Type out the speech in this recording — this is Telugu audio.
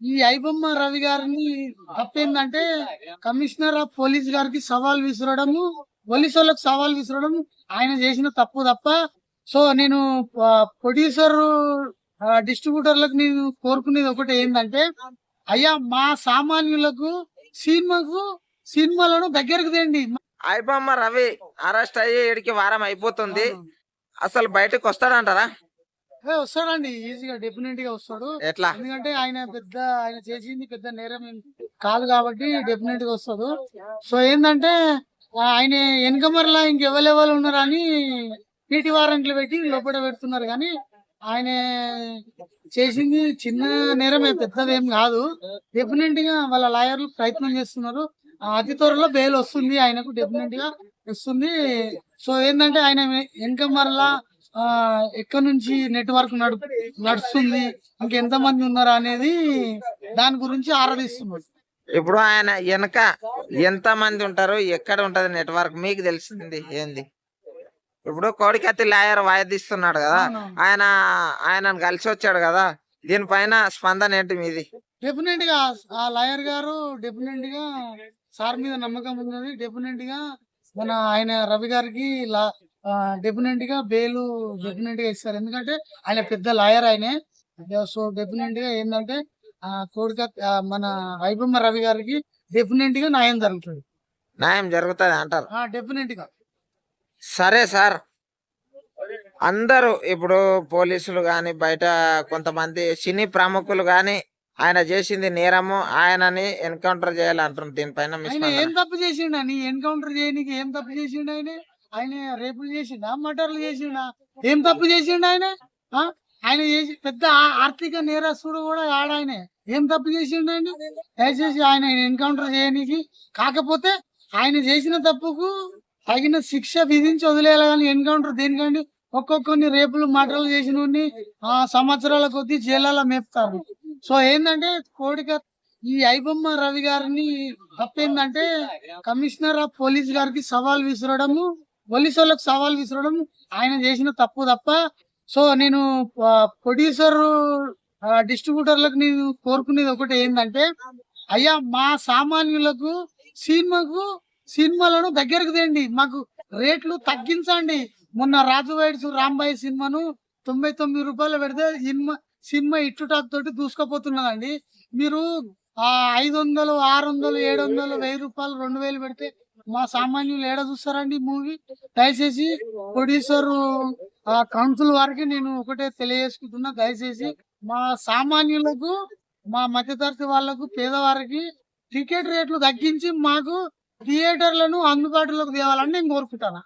ఈ ఐబొమ్మ రవి గారిని తప్పేందంటే కమిషనర్ ఆఫ్ పోలీస్ గారికి సవాల్ విసరడము పోలీసు వాళ్ళకి సవాల్ విసరడం ఆయన చేసిన తప్పు తప్ప. సో నేను ప్రొడ్యూసర్ డిస్ట్రిబ్యూటర్లకు నేను కోరుకునేది ఒకటి ఏంటంటే అయ్యా మా సామాన్యులకు సినిమాకు సినిమాలను దగ్గరకు తేండి. అయిపోమ్మ రవి అరెస్ట్ అయ్యి ఏడికి వారం అయిపోతుంది. అసలు బయటకు వస్తాడంటారా? వస్తాడండి ఈజీగా డెఫినెట్గా వస్తాడు. ఎట్లా? ఎందుకంటే ఆయన పెద్ద ఆయన చేసింది పెద్ద నేరం కాదు కాబట్టి డెఫినెట్గా వస్తాడు. సో ఏంటంటే ఆయన వెనకమరలా ఇంకెవరెవరు ఉన్నారని పీటీ వారెంట్లు పెట్టి లోపల పెడుతున్నారు కానీ ఆయన చేసింది చిన్న నేరమే పెద్దదేం కాదు. డెఫినెట్గా వాళ్ళ లాయర్లు ప్రయత్నం చేస్తున్నారు. అతి త్వరలో బెయిల్ వస్తుంది ఆయనకు డెఫినెట్గా వస్తుంది. సో ఏంటంటే ఆయన వెనకమరలా ఆ ఎక్కడి నుంచి నెట్వర్క్ నడు నడుస్తుంది ఇంకెంత మంది ఉన్నారు అనేది దాని గురించి ఆరాధిస్తున్నారు ఇప్పుడు ఆయన వెనక ఎంత మంది ఉంటారు ఎక్కడ ఉంటది నెట్వర్క్ మీకు తెలిసింది ఏంది? ఇప్పుడు కోడికత్తి లాయర్ వాయిదిస్తున్నాడు కదా ఆయన ఆయనను కలిసి వచ్చాడు కదా దీనిపైన స్పందన ఏంటి మీది? డెఫినెట్గా ఆ లాయర్ గారు డెఫినెట్గా సార్ మీద నమ్మకం ఉన్నది డెఫినెట్గా మన ఆయన రవి గారికి డెఫినెట్గా బెయిల్ డెఫినెట్గా ఇస్తారు. ఎందుకంటే ఆయన పెద్ద లాయర్ ఆయనే. సో డెఫినెట్గా ఏంటంటే ఆ, మన వైభమ్మ రవి గారికి డెఫినెట్గా న్యాయం జరుగుతుంది. న్యాయం జరుగుతుంది అంటారు. డెఫినెట్గా సరే సార్. అందరూ ఇప్పుడు పోలీసులు గాని బయట కొంతమంది సినీ ప్రముఖులు గాని ఆయన చేసింది నేరము ఆయనని ఎన్కౌంటర్ చేయాలంటున్నారు దీనిపైన. ఏం తప్పు చేసిండు? అని ఎన్కౌంటర్ చేయడానికి ఏం తప్పు చేసిండు ఆయన? ఆయన రేపులు చేసిండా? మటర్లు చేసిండా? ఏం తప్పు చేసిండు ఆయన? ఆ? ఆయన చేసి పెద్ద ఆర్థిక నేరస్తుడు కూడా ఆడ ఆయన ఏం తప్పు చేసిండు ఆయన? దయచేసి ఆయన ఎన్కౌంటర్ చేయడానికి కాకపోతే ఆయన చేసిన తప్పుకు తగిన శిక్ష విధించి వదిలేయాలి కానీ ఎన్కౌంటర్ దేనికండి? ఒక్కొక్కరిని రేపులు మటర్లు చేసిన ఆ సంవత్సరాల కొద్దీ జైళ్ళలో మేపుతారు. సో ఏంటంటే కోడిక ఈ ఐబొమ్మ రవి గారిని తప్పేందంటే కమిషనర్ ఆఫ్ పోలీస్ గారికి సవాల్ విసరడము పోలీసులకు సవాల్ విసరడం ఆయన చేసిన తప్పు తప్ప. సో నేను ప్రొడ్యూసర్ డిస్ట్రిబ్యూటర్లకు నేను కోరుకునేది ఒకటి ఏంటంటే అయ్యా మా సామాన్యులకు సినిమాకు సినిమాలను దగ్గరకు తేండి మాకు రేట్లు తగ్గించండి. మొన్న రాజు వైడ్స్ రాంబాయి సినిమాను తొంభై తొమ్మిది రూపాయలు పెడితే సినిమా సినిమా ఇట్టు టాక్ తోటి దూసుకుపోతున్నదండి. మీరు ఐదు వందలు ఆరు వందలు ఏడు వందలు వెయ్యి రూపాయలు రెండు వేలు పెడితే మా సామాన్యులు ఏడ చూస్తారండి మూవీ? దయచేసి ప్రొడ్యూసర్ ఆ కౌన్సిల్ వారికి నేను ఒకటే తెలియజేసుకుంటున్నా. దయచేసి మా సామాన్యులకు మా మధ్యతరగతి వాళ్ళకు పేదవారికి టికెట్ రేట్లు తగ్గించి మాకు థియేటర్లను అందుబాటులోకి తేవాలని నేను కోరుకుంటాను?